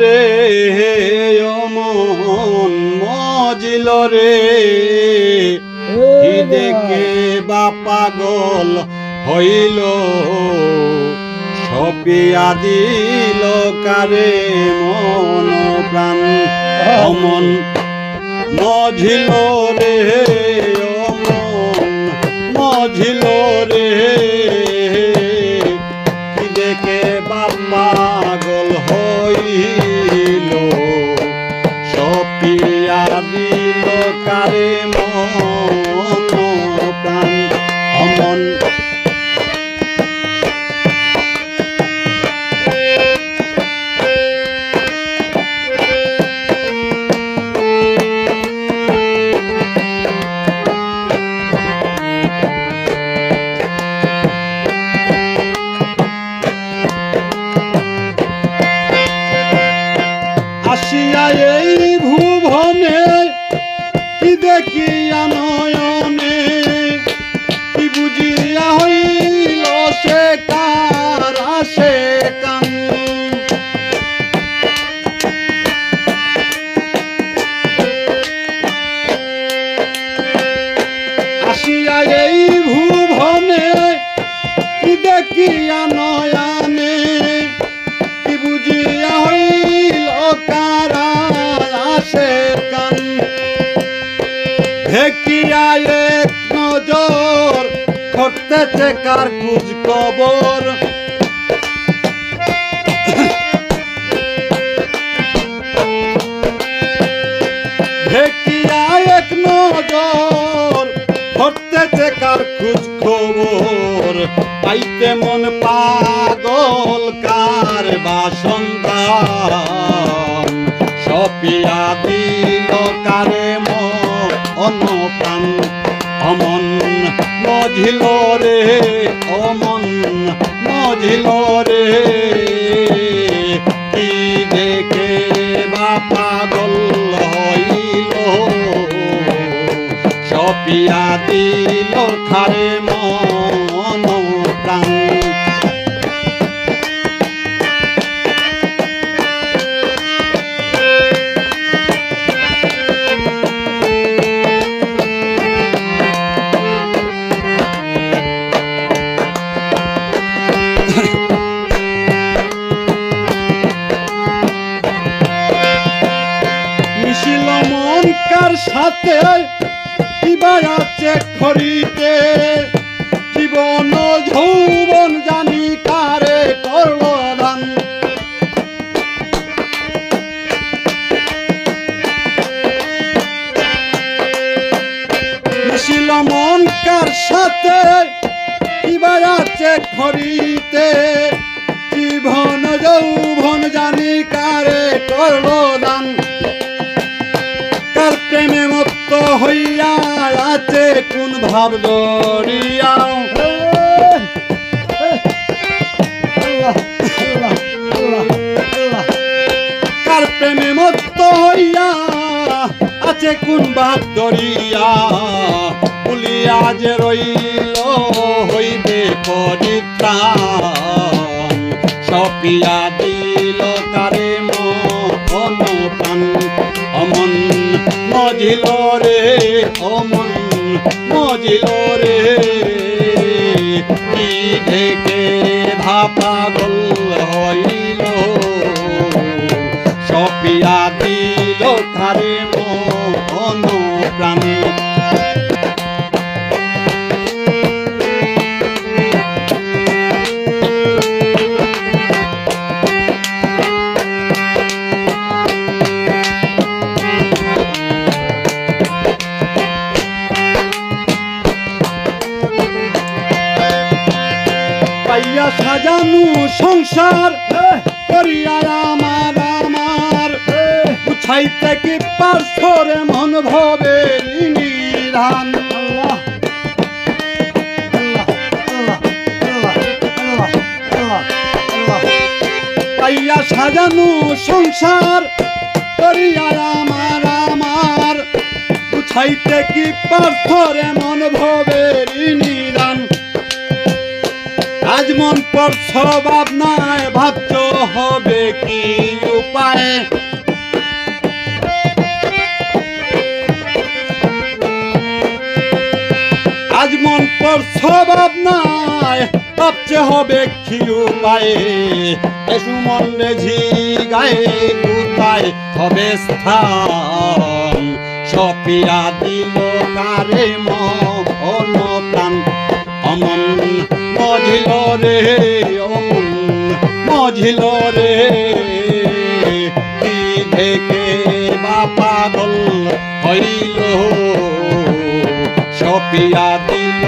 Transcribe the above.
রে অমন মজিল রে। দেখে বা পাগল হইল? সপিয়া দিল কারে মন প্রাণ অমন মঝিল রে। ঢেকিয়া এক নজর করতেছে কার করতেছে কার খুঁজ খবর? মন পাগল কার বাসন্দান সপিয়া দিল কারে মন প্রাণ অমন মঝিল রে, অমন মঝিল রে। কি দেখে বা পাগল হইল? সপিয়া দিল খারে মন। সাথে কিবা আছে খরিতে জীবন যৌবন জানি কারে করল দান মিছিল মন কার সাথে কিবা আছে খরিতে জীবন যৌবন জানি কারে করল দান মত্ত আছে কোন ভাব দরিয়া কার প্রেমে মত্ত হইয়া আছে কোন ভাব দরিয়া বলিয়া যে রইল হইবে পরিত্রাণ সপিয়া দিল কারে মন প্রাণ অমন মজিল রে। অমন মজিল রে কি ঢেকে ভাপা গল হইল। সপিয়া দিল কারে মন প্রাণ পাইয়া সাজানু সংসার। করিয়া আমার। আমার উঠাইতে কি পার্থরে মন ভবে নিধান পাইয়া সাজানু সংসার। করিয়া আমার। কি পার্থরে মন ভবে নিধান আজ মন পড়ছ ভাবনায় ভাবছ হবে কি উপায়? নাই আজ মন পর স্বভাব নাই ভাবছে হবে কি উপায়ে? এসু মন রেঝি গায়ে কোথায় হবে স্থান। সপিয়া দিল কারে মন রে মঝিল রে। কি দেখে বাপা গল হইল? সপিয়া দিল